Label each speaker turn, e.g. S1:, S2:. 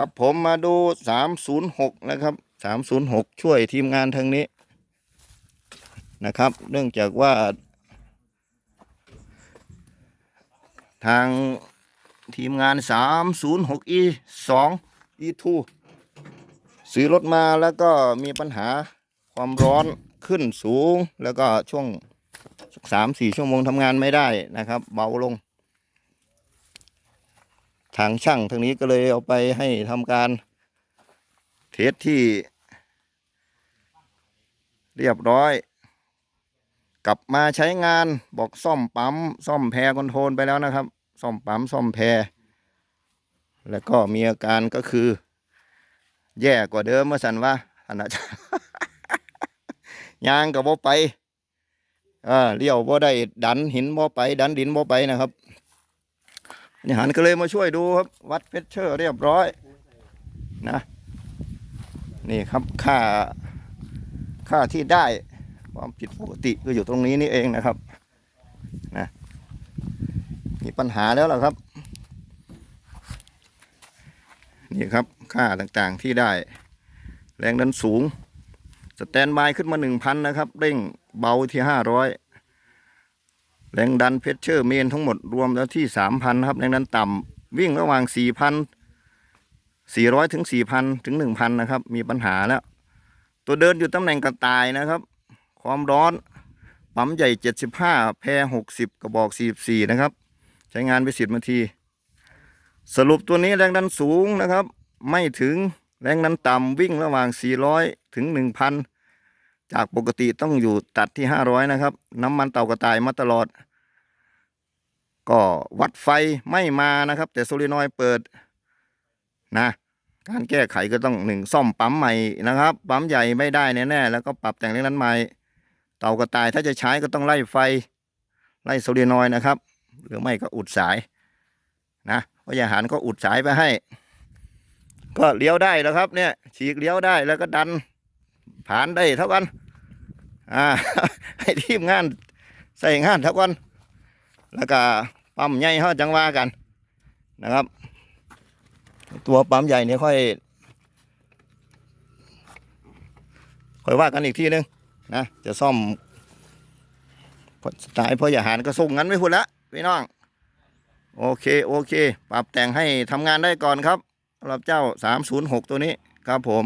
S1: ครับผมมาดูสามศูนย์หกนะครับสามศูนย์หกช่วยทีมงานทางนี้นะครับ เนื่องจากว่า ทางทีมงานสามศูนย์หก e สอง e 2ซื้อรถมาแล้วก็มีปัญหาความร้อนขึ้นสูง แล้วก็ช่วงสามสี่ชั่วโมงทำงานไม่ได้นะครับ เบาลง ทางช่างทางนี้ก็เลยเอาไปให้ทำการเทสที่ เรียบร้อย กลับมาใช้งานบอกซ่อมปั๊มซ่อมแพรคอนโทรลไปแล้วนะครับ ซ่อมปั๊มซ่อมแพร แล้วก็มีอาการก็คือ แย่กว่าเดิมเมื่อสันว่าอันนั้นยางกับบ่ไปเออเลี้ยวบ่ได้ดันหินบ่ไป ดันดินบ่ไปนะครับ นี่หันก็เลยมาช่วยดูครับ วัดเพชเชอร์เรียบร้อยนะนี่ครับค่าค่าที่ได้ความผิดปกติก็อยู่ตรงนี้นี่เองนะครับนะมีปัญหาแล้วล่ะครับ นี่ครับค่าต่างๆที่ได้ แรงดันสูง สแตนบายขึ้นมาหนึ่งพันนะครับ เร่งเบาที่ห้าร้อย แรงดันเพชเชอร์เมนทั้งหมดรวมแล้วที่สามพันครับแรงดันต่ำวิ่งระหว่างสี่พันสี่ร้อยถึงสี่พันถึงหนึ่งพันนะครับ มีปัญหาแล้ว ตัวเดินอยู่ตำแหน่งกระต่ายนะครับ ความร้อนปั๊มใหญ่75แพร60กระบอก44นะครับ ใช้งานไป10นาที สรุปตัวนี้แรงดันสูงนะครับ ไม่ถึงแรงดันต่ำวิ่งระหว่าง400ถึง1,000 จากปกติต้องอยู่ตัดที่500นะครับ น้ำมันเต่ากระต่ายมาตลอด ก็วัดไฟไม่มานะครับ แต่โซลินอยเปิดนะการแก้ไขก็ต้องหนึ่งซ่อมปั๊มใหม่นะครับ ปั๊มใหญ่ไม่ได้แน่ๆแล้วก็ปรับแต่งเรื่องนั้นใหม่ เต่ากระต่ายถ้าจะใช้ก็ต้องไล่ไฟ ไล่โซเลนอยนะครับ หรือไม่ก็อุดสายนะพยาหารก็อุดสายไปให้ ก็เลี้ยวได้แล้วครับเนี่ยฉีกเลี้ยวได้แล้วก็ดันผ่านได้เท่ากัน อ่าให้ทีมงานใส่งานท่ากันแล้วก็ปั๊มใหญ่เขาจังว่ากันนะครับ ตัวปั๊มใหญ่เนี่ยค่อย ค่อยว่ากันอีกทีนึงนะจะซ่อมพอสไตล์พออย่าหารก็ส่งงั้นไม่พูดละพี่น้อง โอเค โอเค ปรับแต่งให้ทำงานได้ก่อนครับสำหรับเจ้า 306 ตัวนี้ครับผม